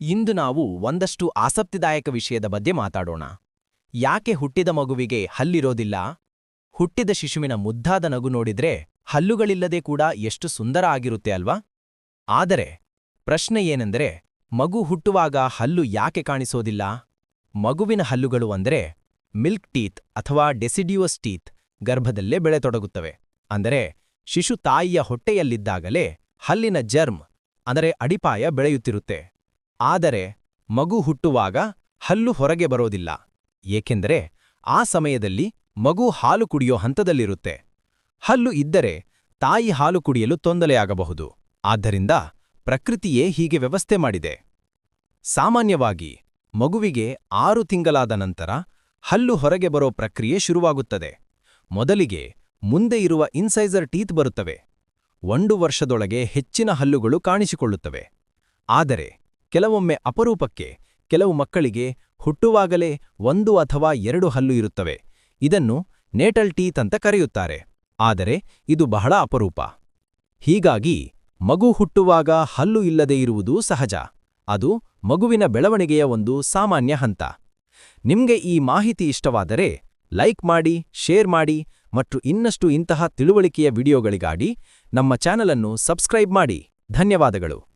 ಇಂದು ನಾವು ಒಂದಷ್ಟು ಆಸಕ್ತಿದಾಯಕ ವಿಷಯದ ಬಗ್ಗೆ ಮಾತಾಡೋಣ. ಯಾಕೆ ಹುಟ್ಟಿದ ಮಗುವಿಗೆ ಹಲ್ಲಿರೋದಿಲ್ಲ? ಹುಟ್ಟಿದ ಶಿಶುವಿನ ಮುದ್ದಾದ ನಗು ನೋಡಿದ್ರೆ ಹಲ್ಲುಗಳಿಲ್ಲದೆ ಕೂಡ ಎಷ್ಟು ಸುಂದರ ಆಗಿರುತ್ತೆ ಅಲ್ವಾ? ಆದರೆ ಪ್ರಶ್ನೆ ಏನೆಂದರೆ ಮಗು ಹುಟ್ಟುವಾಗ ಹಲ್ಲು ಯಾಕೆ ಕಾಣಿಸೋದಿಲ್ಲ? ಮಗುವಿನ ಹಲ್ಲುಗಳು ಅಂದರೆ ಮಿಲ್ಕ್ ಟೀತ್ ಅಥವಾ ಡೆಸಿಡ್ಯೂಸ್ ಟೀತ್ ಗರ್ಭದಲ್ಲೇ ಬೆಳೆತೊಡಗುತ್ತವೆ. ಅಂದರೆ ಶಿಶು ತಾಯಿಯ ಹೊಟ್ಟೆಯಲ್ಲಿದ್ದಾಗಲೇ ಹಲ್ಲಿನ ಜರ್ಮ್ ಅಂದರೆ ಅಡಿಪಾಯ ಬೆಳೆಯುತ್ತಿರುತ್ತೆ. ಆದರೆ ಮಗು ಹುಟ್ಟುವಾಗ ಹಲ್ಲು ಹೊರಗೆ ಬರೋದಿಲ್ಲ, ಏಕೆಂದರೆ ಆ ಸಮಯದಲ್ಲಿ ಮಗು ಹಾಲು ಕುಡಿಯೋ ಹಂತದಲ್ಲಿರುತ್ತೆ. ಹಲ್ಲು ಇದ್ದರೆ ತಾಯಿ ಹಾಲು ಕುಡಿಯಲು ತೊಂದರೆಯಾಗಬಹುದು. ಆದ್ದರಿಂದ ಪ್ರಕೃತಿಯೇ ಹೀಗೆ ವ್ಯವಸ್ಥೆ ಮಾಡಿದೆ. ಸಾಮಾನ್ಯವಾಗಿ ಮಗುವಿಗೆ ಆರು ತಿಂಗಳಾದ ನಂತರ ಹಲ್ಲು ಹೊರಗೆ ಬರೋ ಪ್ರಕ್ರಿಯೆ ಶುರುವಾಗುತ್ತದೆ. ಮೊದಲಿಗೆ ಮುಂದೆ ಇರುವ ಇನ್ಸೈಜರ್ ಟೀತ್ ಬರುತ್ತವೆ. ಒಂದು ವರ್ಷದೊಳಗೆ ಹೆಚ್ಚಿನ ಹಲ್ಲುಗಳು ಕಾಣಿಸಿಕೊಳ್ಳುತ್ತವೆ. ಆದರೆ ಕೆಲವೊಮ್ಮೆ ಅಪರೂಪಕ್ಕೆ, ಕೆಲವು ಮಕ್ಕಳಿಗೆ ಹುಟ್ಟುವಾಗಲೇ ಒಂದು ಅಥವಾ ಎರಡು ಹಲ್ಲು ಇರುತ್ತವೆ. ಇದನ್ನು ನೇಟಲ್ ಟೀತ್ ಅಂತ ಕರೆಯುತ್ತಾರೆ. ಆದರೆ ಇದು ಬಹಳ ಅಪರೂಪ. ಹೀಗಾಗಿ ಮಗು ಹುಟ್ಟುವಾಗ ಹಲ್ಲು ಇಲ್ಲದೆ ಇರುವುದು ಸಹಜ. ಅದು ಮಗುವಿನ ಬೆಳವಣಿಗೆಯ ಒಂದು ಸಾಮಾನ್ಯ ಹಂತ. ನಿಮ್ಗೆ ಈ ಮಾಹಿತಿ ಇಷ್ಟವಾದರೆ ಲೈಕ್ ಮಾಡಿ, ಶೇರ್ ಮಾಡಿ ಮತ್ತು ಇನ್ನಷ್ಟು ಇಂತಹ ತಿಳುವಳಿಕೆಯ ವಿಡಿಯೋಗಳಿಗಾಗಿ ನಮ್ಮ ಚಾನಲನ್ನು ಸಬ್ಸ್ಕ್ರೈಬ್ ಮಾಡಿ. ಧನ್ಯವಾದಗಳು.